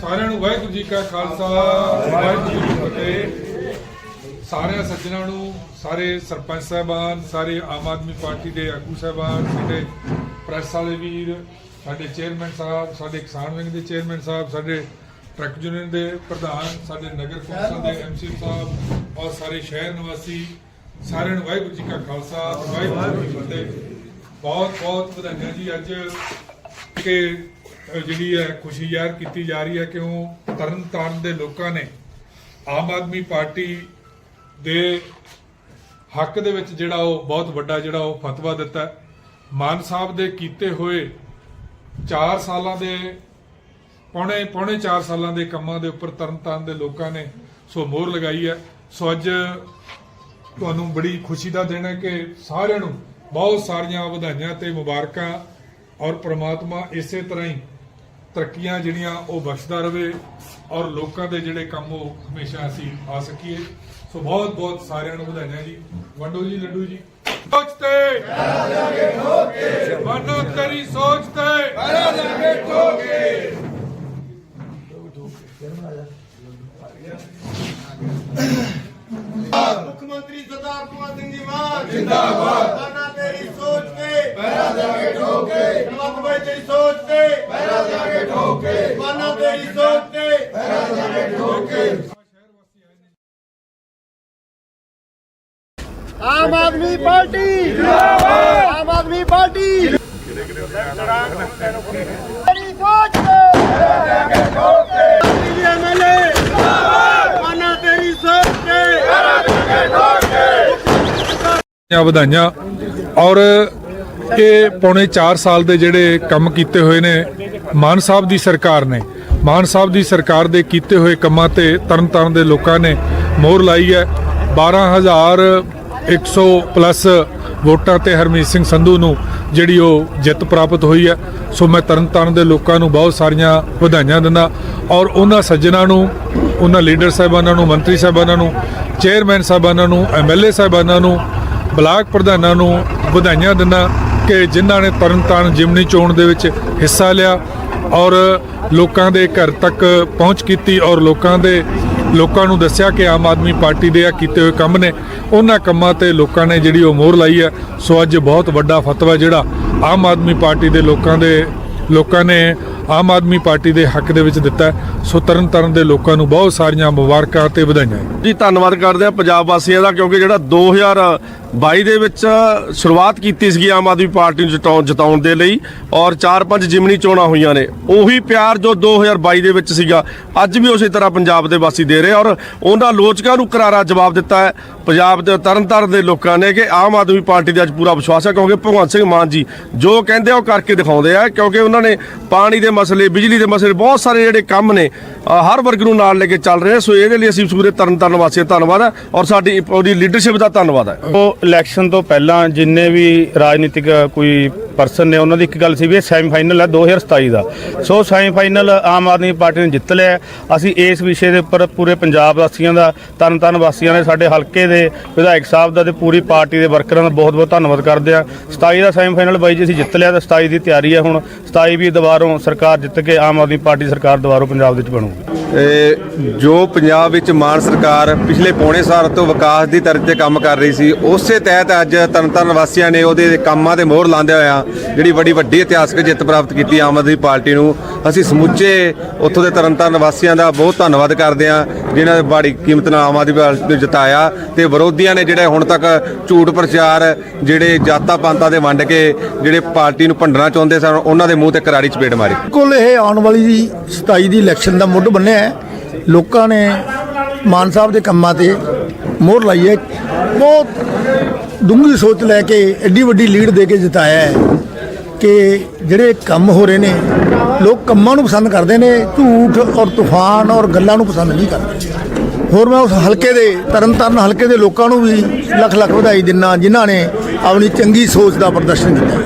ਸਾਰਿਆਂ ਨੂੰ ਵਾਹਿਗੁਰੂ ਜੀ ਕਾ ਖਾਲਸਾ, ਵਾਹਿਗੁਰੂ ਜੀ ਕੀ ਫਤਿਹ। ਸਾਰਿਆਂ ਸੱਜਣਾਂ ਨੂੰ, ਸਾਰੇ ਸਰਪੰਚ ਸਾਹਿਬਾਨ, ਸਾਰੇ ਆਮ ਆਦਮੀ ਪਾਰਟੀ ਦੇ ਆਗੂ ਸਾਹਿਬਾਨ, ਸਾਡੇ ਪ੍ਰੈਸ ਵਾਲੇ ਵੀਰ, ਸਾਡੇ ਚੇਅਰਮੈਨ ਸਾਹਿਬ, ਸਾਡੇ ਕਿਸਾਨ ਵਿੰਗ ਦੇ ਚੇਅਰਮੈਨ ਸਾਹਿਬ, ਸਾਡੇ ਟਰੱਕ ਯੂਨੀਅਨ ਦੇ ਪ੍ਰਧਾਨ ਸਾਡੇ ਨਗਰ ਕੌਂਸਲ ਦੇ ਐਮਸੀ ਸਾਹਿਬ ਔਰ ਸਾਰੇ ਸ਼ਹਿਰ ਨਿਵਾਸੀ ਸਾਰਿਆਂ ਨੂੰ ਵਾਹਿਗੁਰੂ ਜੀ ਕਾ ਖਾਲਸਾ ਵਾਹਿਗੁਰੂ ਜੀ ਕੀ ਫਤਿਹ ਬਹੁਤ ਬਹੁਤ ਵਧਾਈਆਂ ਜੀ ਅੱਜ ਕਿ ਜਿਹੜੀ ਹੈ ਖੁਸ਼ੀ ਜ਼ਾਹਰ ਕੀਤੀ ਜਾ ਰਹੀ ਹੈ ਕਿ ਉਹ ਤਰਨ ਤਾਰਨ ਦੇ ਲੋਕਾਂ ਨੇ ਆਮ ਆਦਮੀ ਪਾਰਟੀ ਦੇ ਹੱਕ ਦੇ ਵਿੱਚ ਜਿਹੜਾ ਉਹ ਬਹੁਤ ਵੱਡਾ ਜਿਹੜਾ ਉਹ ਫਤਵਾ ਦਿੱਤਾ। ਮਾਨ ਸਾਹਿਬ ਦੇ ਕੀਤੇ ਹੋਏ 4 ਸਾਲਾਂ ਦੇ ਪੌਣੇ ਪੌਣੇ 4 ਸਾਲਾਂ ਦੇ ਕੰਮਾਂ ਦੇ ਉੱਪਰ ਤਰਨ ਤਾਰਨ ਦੇ ਲੋਕਾਂ ਨੇ ਸੋ ਮੋਹਰ ਲਗਾਈ ਹੈ। ਸੋ ਅੱਜ ਤੁਹਾਨੂੰ ਬੜੀ ਖੁਸ਼ੀ ਦਾ ਦਿਨ ਹੈ ਕਿ ਸਾਰਿਆਂ ਨੂੰ ਬਹੁਤ ਸਾਰੀਆਂ ਵਧਾਈਆਂ ਤੇ ਮੁਬਾਰਕਾਂ ਔਰ ਪ੍ਰਮਾਤਮਾ ਇਸੇ ਤਰ੍ਹਾਂ ਹੀ ਤਰੱਕੀਆਂ ਜਿਹੜੀਆਂ ਉਹ ਬਖਸ਼ਦਾ ਰਵੇ ਔਰ ਲੋਕਾਂ ਦੇ ਜਿਹੜੇ ਕੰਮ ਉਹ ਹਮੇਸ਼ਾ ਅਸੀਂ ਆ ਸਕੀਏ। ਸੋ ਬਹੁਤ ਬਹੁਤ ਸਾਰਿਆਂ ਨੂੰ ਵਧਾਈਆਂ ਜੀ। ਵੰਡੋ ਜੀ, ਲੱਡੂ ਜੀ। ਸੋਚ ਮੁੱਖ ਮੰਤਰੀ ਸਰਦਾਰ ਭਗਵੰਤ ਸਿੰਘ ਜੀ ਮਾਨ ਜਿੰਦਾਬਾਦ ਕਾਨਾ ਤੇਰੀ ਸੋਚ ਤੇ ਪਹਿਰਾ ਜਾਗੇ ਠੋਕੇ ਭਗਵੰਤ ਭਾਈ ਤੇਰੀ ਸੋਚ ਤੇ ਪਹਿਰਾ ਜਾਗੇ ਠੋਕੇ ਕਾਨਾ ਤੇਰੀ ਸੋਚ ਤੇ ਪਹਿਰਾ ਜਾਗੇ ਠੋਕੇ ਆਮ ਆਦਮੀ ਪਾਰਟੀ ਜਿੰਦਾਬਾਦ ਆਮ ਆਦਮੀ ਪਾਰਟੀ ਤੇਰੀ ਸੋਚ ਤੇ ਪਹਿਰਾ ਆਂ ਵਧਾਈਆਂ ਔਰ ਇਹ ਪੌਣੇ 4 ਸਾਲ ਦੇ ਜਿਹੜੇ ਕੰਮ ਕੀਤੇ ਹੋਏ ਨੇ, ਮਾਨ ਸਾਹਿਬ ਦੀ ਸਰਕਾਰ ਨੇ, ਮਾਨ ਸਾਹਿਬ ਦੀ ਸਰਕਾਰ ਦੇ ਕੀਤੇ ਹੋਏ ਕੰਮਾਂ ਤੇ ਤਰਨਤਾਰਨ ਦੇ ਲੋਕਾਂ ਨੇ ਮੋਹਰ ਲਾਈ ਹੈ। 12100 ਪਲੱਸ ਵੋਟਾਂ ਤੇ ਹਰਮੀਤ ਸਿੰਘ ਸੰਧੂ ਨੂੰ ਜਿਹੜੀ ਉਹ ਜਿੱਤ ਪ੍ਰਾਪਤ ਹੋਈ ਹੈ। ਸੋ ਮੈਂ ਤਰਨਤਾਰਨ ਦੇ ਲੋਕਾਂ ਨੂੰ ਬਹੁਤ ਸਾਰੀਆਂ ਵਧਾਈਆਂ ਦਿੰਦਾ ਔਰ ਉਹਨਾਂ ਸੱਜਣਾ ਨੂੰ, ਉਹਨਾਂ ਲੀਡਰ ਸਾਹਿਬਾਨਾਂ ਨੂੰ, ਮੰਤਰੀ ਸਾਹਿਬਾਨਾਂ ਨੂੰ, ਚੇਅਰਮੈਨ ਸਾਹਿਬਾਨਾਂ ਨੂੰ ਐਮਐਲਏ ਸਾਹਿਬਾਨਾਂ ਨੂੰ ਬਲਾਕ ਪ੍ਰਧਾਨਾਂ ਨੂੰ ਵਧਾਈਆਂ ਦਿੰਦਾ ਕਿ ਜਿਨ੍ਹਾਂ ਨੇ ਤਰਨਤਾਰਨ ਜਿਮਨੀ ਚੋਣ ਦੇ ਵਿੱਚ ਹਿੱਸਾ ਲਿਆ ਔਰ ਲੋਕਾਂ ਦੇ ਘਰ ਤੱਕ ਪਹੁੰਚ ਕੀਤੀ ਔਰ ਲੋਕਾਂ ਦੇ, ਲੋਕਾਂ ਨੂੰ ਦੱਸਿਆ ਕਿ ਆਮ ਆਦਮੀ ਪਾਰਟੀ ਦੇ ਆ ਕੀਤੇ ਹੋਏ ਕੰਮ ਨੇ। ਉਹਨਾਂ ਕੰਮਾਂ ਤੇ ਲੋਕਾਂ ਨੇ ਜਿਹੜੀ ਉਹ ਮੋਹਰ ਲਾਈ ਹੈ ਸੋ ਅੱਜ ਬਹੁਤ ਵੱਡਾ ਫਤਵਾ ਜਿਹੜਾ ਆਮ ਆਦਮੀ ਪਾਰਟੀ ਦੇ ਲੋਕਾਂ ਦੇ, ਲੋਕਾਂ ਨੇ ਆਮ ਆਦਮੀ ਪਾਰਟੀ ਦੇ ਹੱਕ ਦੇ ਵਿੱਚ ਦਿੱਤਾ। ਹੈ। ਸੋ ਤਰਨਤਾਰਨ ਦੇ ਲੋਕਾਂ ਨੂੰ ਬਹੁਤ ਸਾਰੀਆਂ ਮੁਬਾਰਕਾਂ ਤੇ ਵਧਾਈਆਂ। ਜੀ, ਧੰਨਵਾਦ ਕਰਦੇ ਆ ਪੰਜਾਬ ਵਾਸੀਆਂ ਦਾ ਕਿਉਂਕਿ ਜਿਹੜਾ 2022 ਦੇ ਵਿੱਚ ਸ਼ੁਰੂਆਤ ਕੀਤੀ ਸੀਗੀ ਆਮ ਆਦਮੀ ਪਾਰਟੀ ਨੂੰ ਜਿਤਾਉਣ ਜਿਤਾਉਣ ਦੇ ਲਈ ਔਰ 4-5 ਜਿਮਨੀ ਚੋਣਾਂ ਹੋਈਆਂ ਨੇ। ਉਹੀ ਪਿਆਰ ਜੋ 2022 ਦੇ ਵਿੱਚ ਸੀਗਾ, ਅੱਜ ਵੀ ਉਸੇ ਤਰ੍ਹਾਂ ਪੰਜਾਬ ਦੇ ਵਾਸੀ ਦੇ ਰਹੇ ਔਰ ਉਹਨਾਂ ਲੋਚਕਾਂ ਨੂੰ ਕਰਾਰਾ ਜਵਾਬ ਦਿੱਤਾ ਹੈ। ਪੰਜਾਬ ਦੇ ਤਰਨਤਾਰਨ ਦੇ ਲੋਕਾਂ ਨੇ ਕਿ ਆਮ ਆਦਮੀ ਪਾਰਟੀ ਦੇ ਅੱਜ ਪੂਰਾ ਵਿਸ਼ਵਾਸ ਹੈ ਕਿਉਂਕਿ ਭਗਵੰਤ ਸਿੰਘ ਮਾਨ ਜੀ ਜੋ ਕਹਿੰਦੇ ਆ ਉਹ ਕਰਕੇ ਦਿਖਾਉਂਦੇ ਆ ਕਿਉਂਕਿ ਉਹਨਾਂ ਨੇ ਪਾਣੀ ਦੇ ਮਸਲੇ, ਬਿਜਲੀ ਦੇ ਮਸਲੇ ਬਹੁਤ ਸਾਰੇ ਜਿਹੜੇ ਕੰਮ ਨੇ ਹਰ ਵਰਗ ਨੂੰ ਨਾਲ ਲੈ ਕੇ ਚੱਲ ਰਹੇ ਸੋ ਇਹਦੇ ਲਈ ਅਸੀਂ ਪੂਰੇ ਤਰਨਤਾਰਨ ਵਾਸੀਆਂ ਦਾ ਧੰਨਵਾਦ ਹੈ ਔਰ ਸਾਡੀ ਉਹਦੀ ਲੀਡਰਸ਼ਿਪ ਦਾ ਧੰਨਵਾਦ ਹੈ। ਉਹ ਇਲੈਕਸ਼ਨ ਤੋਂ ਪਹਿਲਾਂ ਜਿੰਨੇ ਵੀ ਰਾਜਨੀਤਿਕ ਕੋਈ ਪਰਸਨ ਨੇ, ਉਹਨਾਂ ਦੀ ਇੱਕ ਗੱਲ ਸੀ ਵੀ ਇਹ ਸੈਮੀਫਾਈਨਲ ਹੈ 2027 ਦਾ। ਸੋ ਸੈਮੀਫਾਈਨਲ ਆਮ ਆਦਮੀ ਪਾਰਟੀ ਨੇ ਜਿੱਤ ਲਿਆ ਅਸੀਂ ਇਸ ਵਿਸ਼ੇ ਦੇ ਉੱਪਰ ਪੂਰੇ ਪੰਜਾਬ ਵਾਸੀਆਂ ਦਾ, ਤਰਨਤਾਰਨ ਵਾਸੀਆਂ ਨੇ ਸਾਡੇ ਹਲਕੇ ਦੇ ਵਿਧਾਇਕ ਸਾਹਿਬ ਦਾ ਤੇ ਪੂਰੀ ਪਾਰਟੀ ਦੇ ਵਰਕਰਾਂ ਦਾ ਬਹੁਤ ਬਹੁਤ ਧੰਨਵਾਦ ਕਰਦੇ ਆ 27 ਦਾ ਸੈਮੀਫਾਈਨਲ ਬਾਈ ਜੀ ਅਸੀਂ ਜਿੱਤ ਲਿਆ ਤਾਂ 27 ਦੀ ਤਿਆਰੀ ਹੈ ਹੁਣ। 27 ਵੀ ਦੁਬਾਰੋਂ ਸਰਕਾਰ ਜਿੱਤ ਕੇ ਆਮ ਆਦਮੀ ਪਾਰਟੀ ਸਰਕਾਰ ਦੁਬਾਰੋਂ ਪੰਜਾਬ ਦੇ ਵਿੱਚ ਬਣੂਗੀ। ਜੋ ਪੰਜਾਬ ਵਿੱਚ ਮਾਨ ਸਰਕਾਰ ਪਿਛਲੇ ਪੌਣੇ ਸਾਲ ਤੋਂ ਵਿਕਾਸ ਦੀ ਤਰਜ਼ ਤੇ ਕੰਮ ਕਰ ਰਹੀ ਸੀ, ਉਸੇ ਤਹਿਤ ਅੱਜ ਤਰਨਤਾਰਨ ਵਾਸੀਆਂ ਨੇ ਉਹਦੇ ਕੰਮਾਂ ਤੇ ਮੋਹਰ ਲਾਉਂਦੇ ਹੋਇਆ ਜਿਹੜੀ ਬੜੀ ਵੱਡੀ ਇਤਿਹਾਸਕ ਜਿੱਤ ਪ੍ਰਾਪਤ ਕੀਤੀ ਆਮ ਆਦਮੀ ਪਾਰਟੀ ਨੂੰ, ਅਸੀਂ ਸਮੁੱਚੇ ਉੱਥੋਂ ਦੇ ਤਰਨਤਾਰਨ ਵਾਸੀਆਂ ਦਾ ਬਹੁਤ ਧੰਨਵਾਦ ਕਰਦੇ ਹਾਂ, ਜਿਨ੍ਹਾਂ ਨੇ ਬੜੀ ਕੀਮਤ ਨਾਲ ਆਮ ਆਦਮੀ ਪਾਰਟੀ ਨੂੰ ਜਿਤਾਇਆ ਤੇ ਵਿਰੋਧੀਆਂ ਨੇ ਜਿਹੜੇ ਹੁਣ ਤੱਕ ਝੂਠ ਪ੍ਰਚਾਰ, ਜਿਹੜੇ ਜਾਤਾਂ ਪਾਤਾਂ ਦੇ ਵੰਡ ਕੇ ਜਿਹੜੇ ਪਾਰਟੀ ਨੂੰ ਭੰਡਣਾ ਚਾਹੁੰਦੇ ਸਨ, ਉਹਨਾਂ ਦੇ ਮੂੰਹ ਤੇ ਕਰਾਰੀ ਚਪੇੜ ਮਾਰੀ। ਬਿਲਕੁਲ ਇਹ ਆਉਣ ਵਾਲੀ ਦੀ 27 ਦੀ ਇਲੈਕਸ਼ਨ ਦਾ ਮੁੱਢ ਬੰਨਿਆ ਹੈ, ਲੋਕਾਂ ਨੇ ਮਾਨ ਸਾਹਿਬ ਦੇ ਕੰਮਾਂ ਤੇ ਮੋਹਰ ਲਾਈ ਹੈ। ਬਹੁਤ ਡੂੰਘੀ ਸੋਚ ਲੈ ਕੇ ਐਡੀ ਵੱਡੀ ਲੀਡ ਦੇ ਕੇ ਜਿਤਾਇਆ ਹੈ ਕਿ ਜਿਹੜੇ ਕੰਮ ਹੋ ਰਹੇ ਨੇ, ਲੋਕ ਕੰਮਾਂ ਨੂੰ ਪਸੰਦ ਕਰਦੇ ਨੇ, ਝੂਠ ਔਰ ਤੂਫਾਨ ਔਰ ਗੱਲਾਂ ਨੂੰ ਪਸੰਦ ਨਹੀਂ ਕਰਦੇ। ਹੋਰ ਮੈਂ ਉਸ ਹਲਕੇ ਦੇ, ਤਰਨਤਾਰਨ ਹਲਕੇ ਦੇ ਲੋਕਾਂ ਨੂੰ ਵੀ ਲੱਖ ਲੱਖ ਵਧਾਈ ਦਿੰਨਾ, ਜਿਨ੍ਹਾਂ ਨੇ ਆਪਣੀ ਚੰਗੀ ਸੋਚ ਦਾ ਪ੍ਰਦਰਸ਼ਨ ਕੀਤਾ।